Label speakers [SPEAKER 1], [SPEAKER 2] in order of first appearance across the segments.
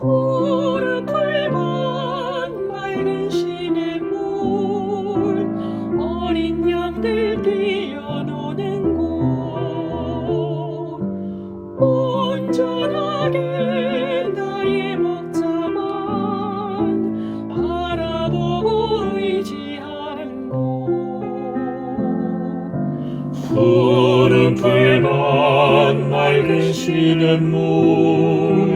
[SPEAKER 1] 호르풀만 맑은 시냇 물 어린 양들 뛰어노는 곳. 온전하게 나의 목자만 바라보고 의지하는 곳. 호르풀만 맑은 시냇 물.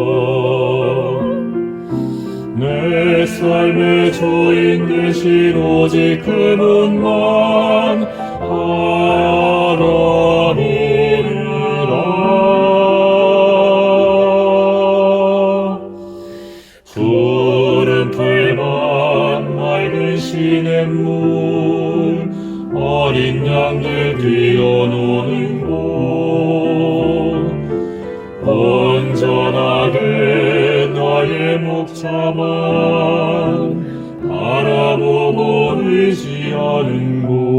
[SPEAKER 1] 삶의 주인 되신 오직 그분만 바라보리라. 푸른 풀밭 맑은 시냇 물 어린 양들 뛰어노는 곳. 온전하게 나의 목자만 보고 의지하는 곳.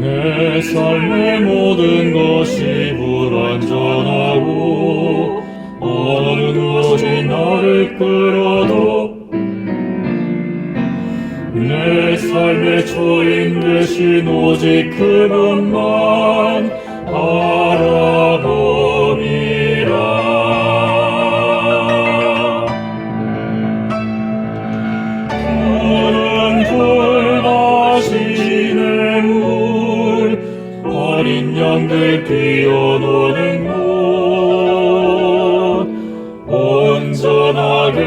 [SPEAKER 1] 내 삶의 모든 내 주인 되신 오직 그분만 바라보리라 푸른 풀 마시는 물 어린 양들 뛰어노는 곳. 온전하게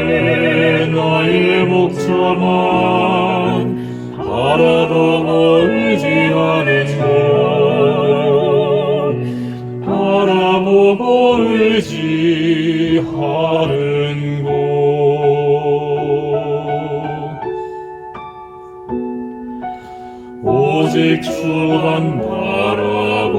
[SPEAKER 1] 나의 목자만 바라보고 의지하는 곳 바라보고 의지하는 곳 오직 주만 바라보니